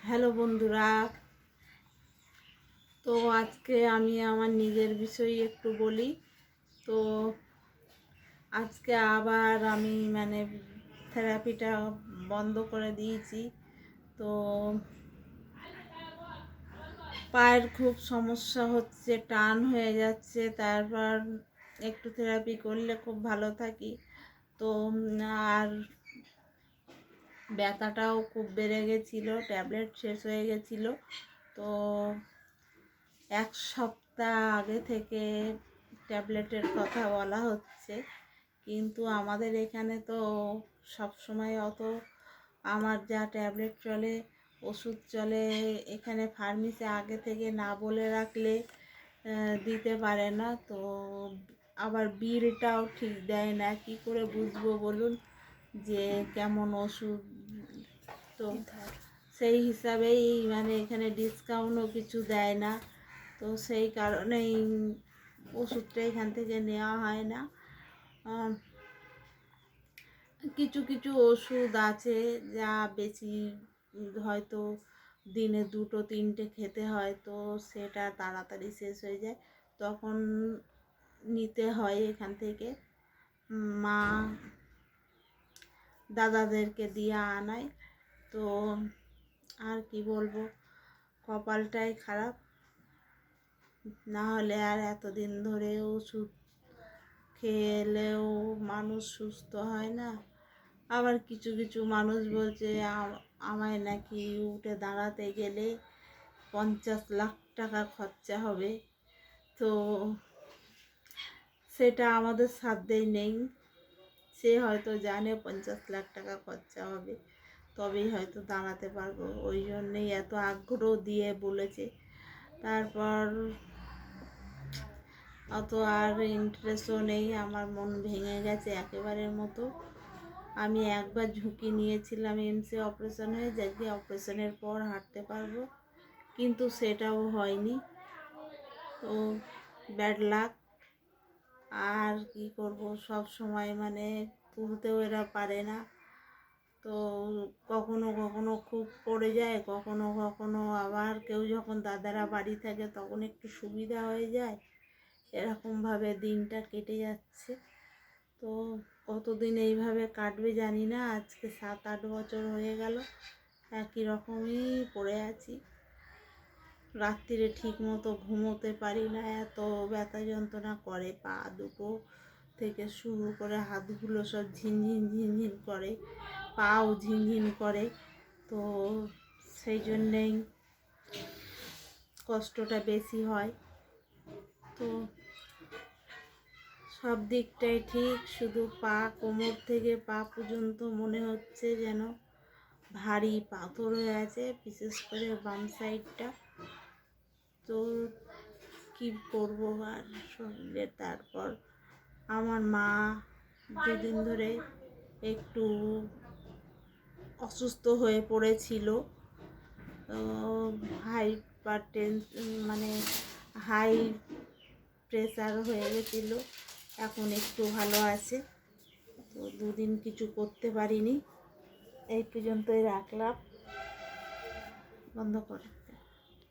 Hello বন্ধুরা। তো আজকে আমি আমার নিজের বিষয়ে একটু বলি। তো আজকে আবার আমি মানে থেরাপিটা বন্ধ করে দিয়েছি। তো পায়ের খুব সমস্যা হচ্ছে, টান হয়ে যাচ্ছে, তারপর একটু থেরাপি করলে খুব ভালো থাকি। তো আর ব্যথাটাও খুব বেড়ে গেছিল ট্যাবলেট শেষ হয়ে গেছিল। তো, এক সপ্তাহ আগে থেকে ট্যাবলেটের কথা বলা হচ্ছে। কিন্তু আমাদের এখানে তো সব সময় অত আমার যা ট্যাবলেট চলে, ওষুধ চলে, এখানে ফার্মেসি আগে থেকে না বলে রাখলে দিতে পারে না। তো আবার বিলটাও ঠিক দেয় না। কি করে বুঝব বলুন? যে কেমন ওষুধ তো সেই হিসাবেই মানে এখানে ডিসকাউন্টও কিছু দেয় না। তো সেই কারণেই ওষুধটা এখান থেকে নেওয়া হয় না। কিছু কিছু ওষুধ আছে যা বেশি হয়তো দিনে দুটো তিনটে খেতে হয় তো সেটা তাড়াতাড়ি শেষ হয়ে যায়। তখন নিতে হয় এখান থেকে। মা দাদাদেরকে দিয়ে আনায়। তো আর কি বলব, কপালটাই খারাপ। না হলে আর এতদিন ধরে ওষুধ খেলেও মানুষ সুস্থ হয় না। আবার কিছু কিছু মানুষ বলছে আমায় নাকি উঠে দাঁড়াতে গেলে পঞ্চাশ লাখ টাকা খরচা হবে। তো সেটা আমাদের সাধ্যেই নেই। সে হয়তো জানে পঞ্চাশ লাখ টাকা খরচা হবে, তবেই হয়তো দাঁড়াতে পারব। ওই জন্যেই এত আগ্রহ দিয়ে বলেছে। তারপর অত আর ইন্টারেস্টও নেই, আমার মন ভেঙে গেছে একেবারের মতো। আমি একবার ঝুঁকি নিয়েছিলাম এমসি অপারেশন হয়ে যাকে অপারেশনের পর হাঁটতে পারব। কিন্তু সেটাও হয়নি। তো ব্যাড লাক আর কি করব? সব সময় মানে তুলতেও এরা পারে না। তো কখনো কখনো খুব পড়ে যায়, কখনো কখনো আবার কেউ যখন দাদারা বাড়ি থাকে তখন একটু সুবিধা হয়ে যায়। এরকমভাবে দিনটা কেটে যাচ্ছে। তো কতদিন এইভাবে কাটবে জানি না, আজকে সাত আট বছর হয়ে গেল, একই রকমই পড়ে আছি। রাত্রিরে ঠিক মতো ঘুমোতে পারি না, এত ব্যথা যন্ত্রণা করে, পা দুটো থেকে শুরু করে হাতগুলো সব ঝিনঝিন ঝিনঝিন করে, পাও ঝিনঝিন করে, তো সেই জন্যেই কষ্টটা বেশি হয়। তো সব দিকটাই ঠিক, শুধু পা কোমর থেকে পা পর্যন্ত মনে হচ্ছে যেন ভারী পাথর হয়ে আছে, বিশেষ করে বাম সাইডটা তো কি করব আর শরীরে তারপর আমার মা দুদিন ধরে একটু অসুস্থ হয়ে পড়েছিল। হাইপার মানে হাই প্রেসার হয়ে গেছিল। এখন একটু ভালো আছে। তো দুদিন কিছু করতে পারিনি। এই পর্যন্তই রাখলাম। বন্ধ করে।